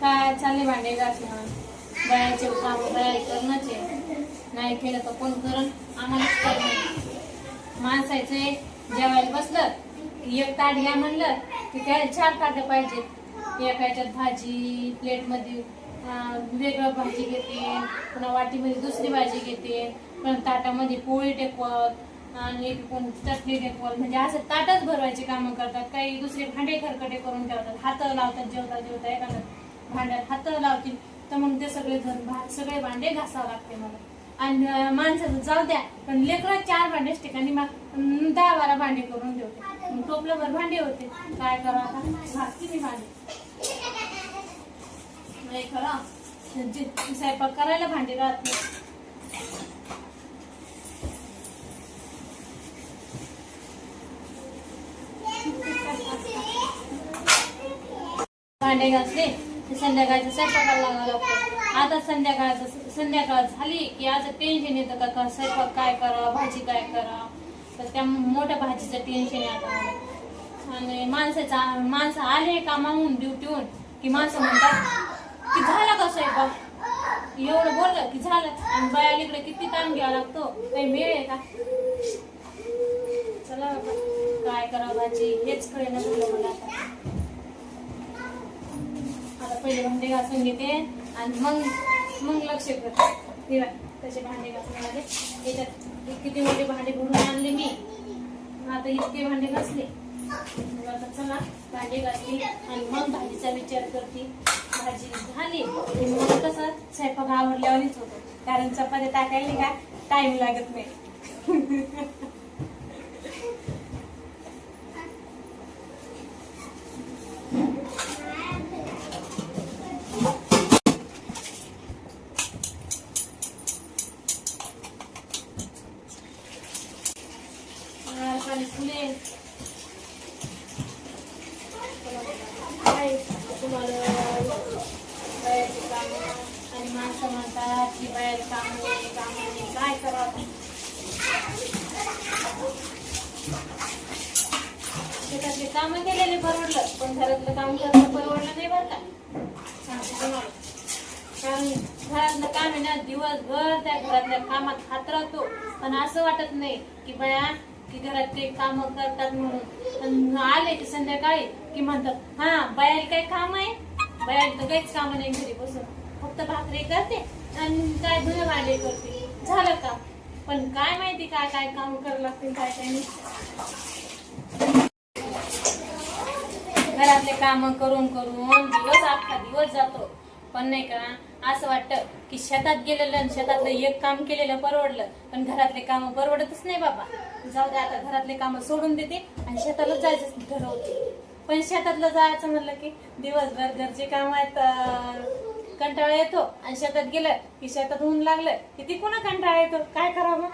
काय चालले भांडे घासणं? बायाचे काम बाया करणंच आहे. नाही केलं तर कोण करण आम्हालाच करणं एक जेवायला बसलं की एक ताट घ्या म्हणलं की काय चार ताटं पाहिजेत. एका याच्यात भाजी प्लेटमध्ये वेगळं भाजी घेते पुन्हा वाटीमध्ये दुसरी भाजी घेते पण ताटामध्ये पोळी टेकवत आणि कोण चटणी टेकवत. म्हणजे असं ताटच भरवायची कामं करतात. काही दुसरे भांडे खरकटे करून ठेवतात. हात लावतात जेवता जेवता एखादं भांड्यात हात लावतील तर मग ते सगळे धन भात सगळे भांडे घासावं लागते मला. आणि माणसाचं जाऊ द्या पण लेकरं चार भांड्याच ठिकाणी मग दहा बारा भांडे करून ठेवते. मग टोपलंभर भांडे होते. काय करावं आता? घासते मी भांडे? नाही स्वयंपाक करायला भांडे राहत नाही. भांडे घासले. की संध्याकाळचं स्वयंपाकाला लागावं लागतं आता संध्याकाळचं संध्याकाळ झाली की आज टेन्शन येतं का का स्वयंपाक काय करा भाजी काय करा? तर त्या मोठ्या भाजीचं टेन्शन येतं आणि माणसाचा माणसं आले कामाहून ड्युटीहून की माणसं म्हणतात की झाला का स्वयंपाक? एवढं बोललं की झालं. आणि बाया इकडे किती ताण घ्यावा लागतो. काही मिळेल का? चला काय करावं भाजी? हेच कळेना झालं मला पहिले भांडे घासून घेते आणि मग मग लक्ष करते हे तसे भांडे घासून आले याच्यात किती मोठे भांडे भरून आणले मी. आता इतके भांडे घासले. मग आता चला भांडे घासली आणि मग भाजीचा विचार करते. भाजी झाली. मग कसं स्वयंपाक आवडल्यावरच होतो. कारण चपात्या टाकायला का टाइम लागत नाही. पाणी फुले तुम्हाला बाहेरचे काम आणि माणसं म्हणतात की बाहेर काम नाही काय करावं शेतातले काम केलेले परवडलं पण घरातलं काम करणं परवडलं नाही बरं का कारण घरातलं काम आहे ना दिवसभर त्या घरातल्या कामात हात राहतो. पण असं वाटत नाही की बाया की घरातले काम करतात म्हणून. पण आले की संध्याकाळी की म्हणतात हा बायाला काही काम आहे? बायाला तर काहीच काम नाही घरी बसून. फक्त भाकरी करते आणि काय धुणे भांडे करते. झालं का? पण काय माहिती काय काय काम करावं लागतील काय काय नाही. घरातले काम करून करून दिवस अख्खा दिवस जातो. पण नाही का असं वाटतं की शेतात गेलेलं आणि शेतातलं एक काम केलेलं परवडलं पण घरातले काम परवडतच नाही बाबा. जाऊ दे आता घरातले काम सोडून देते आणि शेताला जायचं ठरवते. पण शेतातलं जायचं म्हणलं की दिवसभर घरचे काम आहेत कंटाळा येतो. आणि शेतात गेलं की शेतात ऊन लागलं की ती पुन्हा कंटाळा येतो? काय करावं?